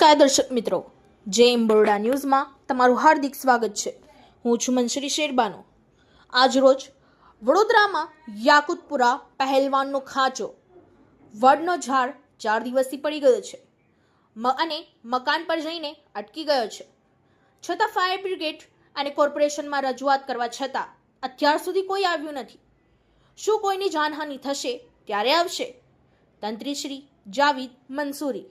નમસ્કાર દર્શક મિત્રો. જે એમ બરોડા ન્યૂઝમાં તમારું હાર્દિક સ્વાગત છે. હું છું મનશ્રી શેરબાનો. આજરોજ વડોદરામાં યાકુતપુરા પહેલવાનનો ખાંચો. વડનો ઝાડ ચાર દિવસથી પડી ગયો છે. અને મકાન પર જઈને અટકી ગયો છે. છતાં ફાયર બ્રિગેડ અને કોર્પોરેશનમાં રજૂઆત કરવા છતાં અત્યાર સુધી કોઈ આવ્યું નથી. શું કોઈની જાનહાનિ થશે ત્યારે આવશે? તંત્રીશ્રી જાવીદ મંસૂરી.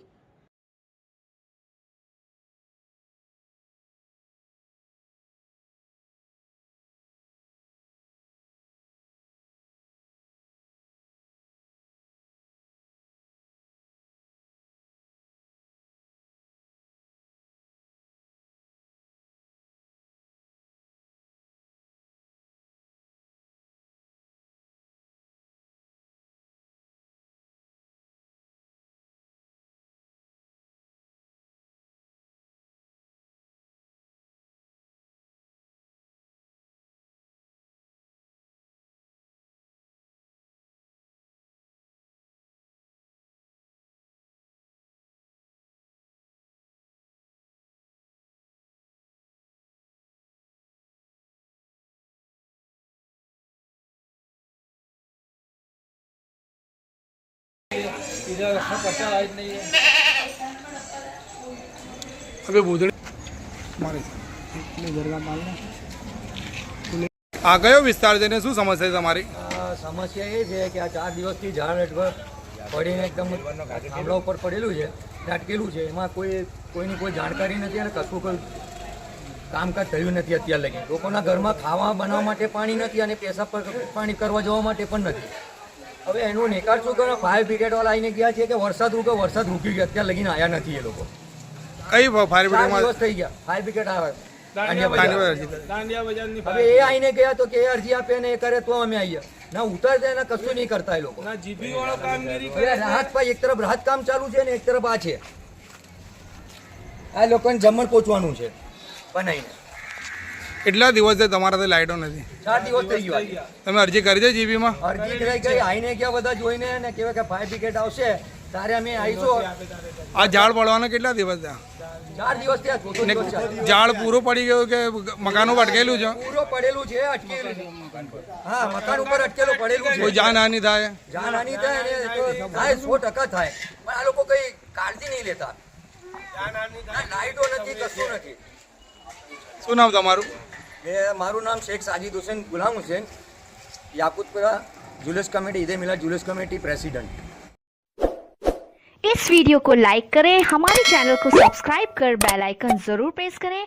હવે આ કયો વિસ્તાર છે ને? શું સમસ્યા છે તમારી? સમસ્યા એ છે કે આ ચાર દિવસથી ઝાડ હેઠળ પડીને એકદમ થાંભલા ઉપર પડેલું છે ને અટકેલું છે. એમાં કોઈ કોઈની કોઈ જાણકારી નથી અને કશું કોઈ કામકાજ થયું નથી અત્યાર લગી. લોકોના ઘરમાં ખાવા બનાવવા માટે પાણી નથી અને પેશાબ પર પાણી કરવા જવા માટે પણ નથી. હવે એનું નિકાલ શું કરો? ફાયર બ્રિગેડવાળા આવીને ગયા છે કે વરસાદ રૂકે વરસાદ રૂકી ગયો. અત્યારે લગીને આવ્યા નથી એ લોકો. કઈ ફાયર બ્રિગેડ થઈ ગયા. ફાયર બ્રિગેડ આવે. દાંડિયા બજાર. કાંડી હવે એ આઈને ગયા તો કે એ અરજી આપે ને એ કરે તો અમે આવીએ ના ઉતરશે ને કશું નહીં કરતા એ લોકો. રાહત ભાઈ એક તરફ રાહત કામ ચાલુ છે ને એક તરફ આ છે. આ લોકોને જમણ પહોંચવાનું છે. બનાવીને. કેટલા દિવસથી તમારા લાઈટો નથી? ચાર દિવસ થઈ ગયો. તમે અરજી કરી દે જીબીમાં અરજી કરી ગઈ આઈને ગયા બધા જોઈને ને કેવા કે ફાયર બ્રિગેડ આવશે તારે અમે આવીશું. આ ઝાડ પડવાના કેટલા દિવસ થયા? ચાર દિવસ દિવસ. ઝાડ પૂરું પડી ગયું કે મકાનો અટકેલું છે? પૂરો પડેલું છે અટકેલું હા મકાન ઉપર અટકેલું પડેલું છે. જાનહાનિ થાય? જાનહાની થાય ને થાય સો ટકા થાય. પણ આ લોકો કઈ કાળજી નહીં લેતા. લાઈટો નથી કશું નથી. શું નામ તમારું મારું નામ શેખ સાજિદ હુસેન ગુલામ હુસેન યાકુતપુરા जुलूस कमेटी ईद मिला जुलूस कमेटी प्रेसिडेंट इस वीडियो को लाइक करें हमारे चैनल को सब्सक्राइब कर बेल आइकन जरूर प्रेस करें